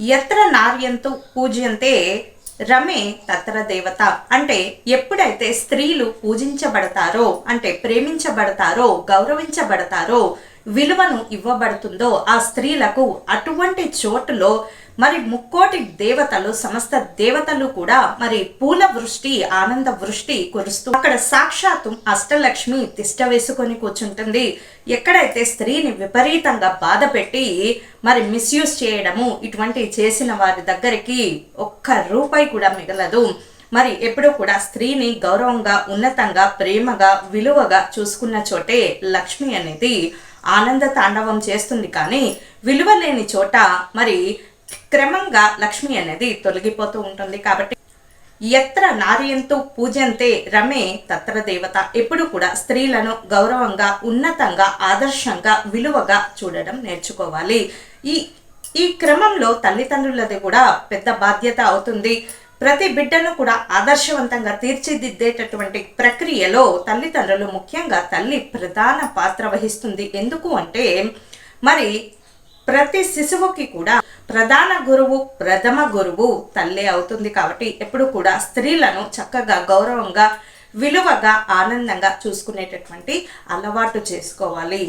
ఎత్ర నార్యంతో పూజ్యంతే రమే తత్ర దేవత. అంటే ఎప్పుడైతే స్త్రీలు పూజించబడతారో అంటే ప్రేమించబడతారో గౌరవించబడతారో విలువను ఇవ్వబడుతుందో ఆ స్త్రీలకు అటువంటి చోటులో మరి ముక్కోటి దేవతలు సమస్త దేవతలు కూడా మరి పూల వృష్టి ఆనంద వృష్టి కురుస్తూ అక్కడ సాక్షాత్తు అష్టలక్ష్మి తిష్ట వేసుకొని కూర్చుంటుంది. ఎక్కడైతే స్త్రీని విపరీతంగా బాధ పెట్టి మరి మిస్యూజ్ చేయడము ఇటువంటి చేసిన వారి దగ్గరికి ఒక్క రూపాయి కూడా మిగలదు. మరి ఎప్పుడూ కూడా స్త్రీని గౌరవంగా ఉన్నతంగా ప్రేమగా విలువగా చూసుకున్న చోటే లక్ష్మి అనేది. ఆనంద తాండవం చేస్తుంది కానీ విలువ లేని చోట మరి క్రమంగా లక్ష్మి అనేది తొలగిపోతూ ఉంటుంది కాబట్టి ఎత్ర నార్యంతో పూజంతే రమే తత్ర దేవత. ఎప్పుడు కూడా స్త్రీలను గౌరవంగా ఉన్నతంగా ఆదర్శంగా విలువగా చూడడం నేర్చుకోవాలి. ఈ ఈ క్రమంలో తల్లిదండ్రులది కూడా పెద్ద బాధ్యత అవుతుంది. ప్రతి బిడ్డను కూడా ఆదర్శవంతంగా తీర్చిదిద్దేటటువంటి ప్రక్రియలో తల్లిదండ్రులు ముఖ్యంగా తల్లి ప్రధాన పాత్ర వహిస్తుంది. ఎందుకు అంటే మరి ప్రతి శిశువుకి కూడా ప్రధాన గురువు ప్రథమ గురువు తల్లి అవుతుంది కాబట్టి ఎప్పుడు కూడా స్త్రీలను చక్కగా గౌరవంగా విలువగా ఆనందంగా చూసుకునేటటువంటి అలవాటు చేసుకోవాలి.